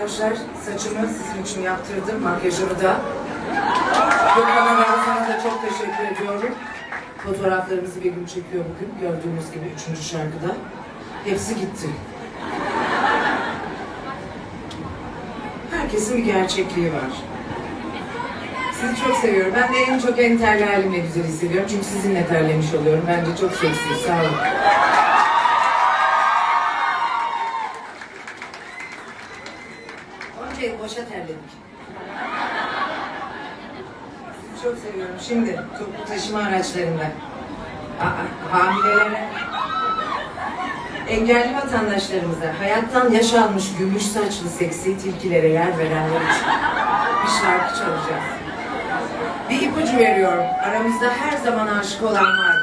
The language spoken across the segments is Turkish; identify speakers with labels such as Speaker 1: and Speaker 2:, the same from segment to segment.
Speaker 1: arkadaşlar. Saçımı sizin için yaptırdım, makyajımı da. Gökhan'a ve Hasan'a da çok teşekkür ediyorum. Fotoğraflarımızı bir gün çekiyor bugün. Gördüğünüz gibi üçüncü şarkıda. Hepsi gitti. Herkesin bir gerçekliği var. Sizi çok seviyorum. Ben de en çok en terli halimle güzel hissediyorum. Çünkü sizinle terlemiş oluyorum. Bence çok seksi. Sağ olun. Taşıma araçlarında a- hamilelere, engelli vatandaşlarımıza, hayattan yaş almış gümüş saçlı seksi tilkilere yer verenler için bir şarkı çalacağız. Bir ipucu veriyorum. Aramızda her zaman aşık olan var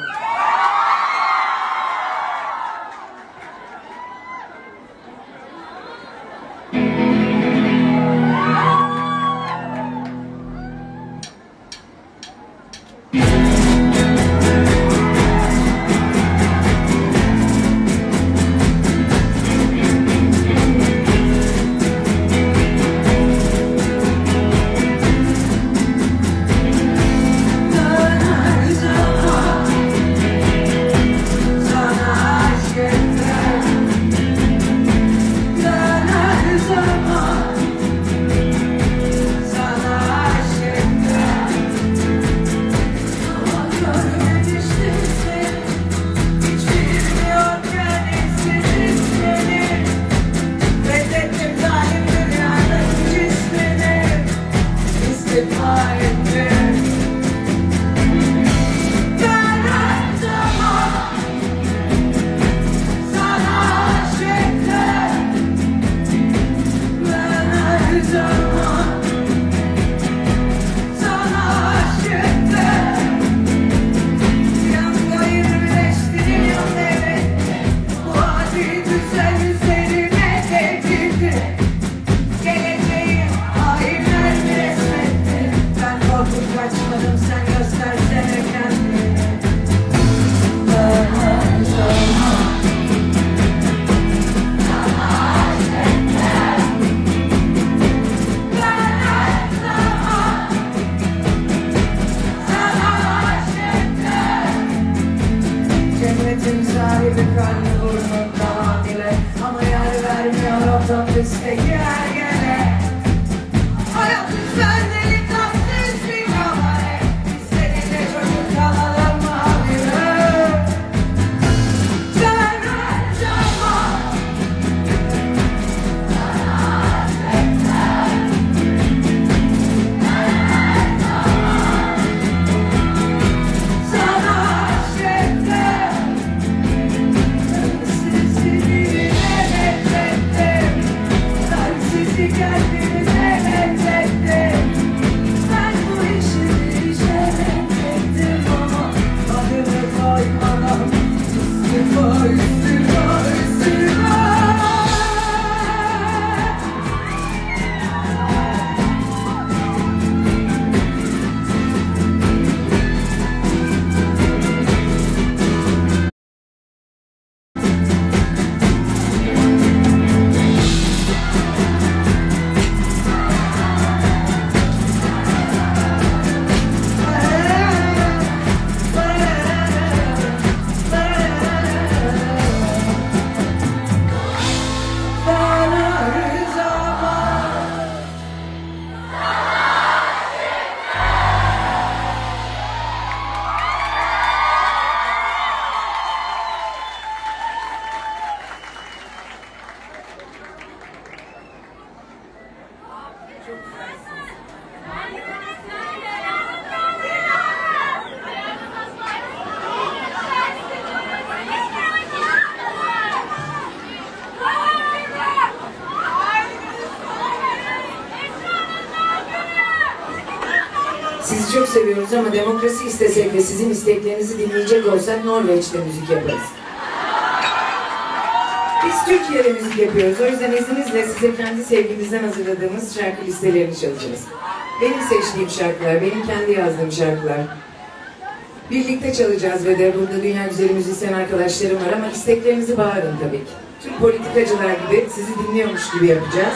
Speaker 2: Cennetin sahibi karnı burnun tamamıyla Ama yer vermiyor otobüste gel gele
Speaker 1: Sizi çok seviyoruz ama demokrasi istesek ve sizin isteklerinizi dinleyecek olsak Norveç'te müzik yaparız. Biz Türkiye'de müzik yapıyoruz. O yüzden izninizle size kendi sevgimizden hazırladığımız şarkı listelerini çalacağız. Benim seçtiğim şarkılar, benim kendi yazdığım şarkılar. Birlikte çalacağız ve de burada dünya güzeli müzisyen arkadaşlarım var ama isteklerinizi bağırın tabii ki. Tüm politikacılar gibi sizi dinliyormuş gibi yapacağız.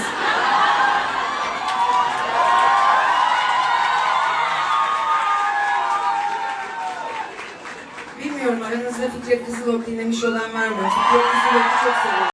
Speaker 1: Bilmiyorum aranızda Fikret Kızılok dinlemiş olan var mı? Fikret Kızılok'u çok seviyorum.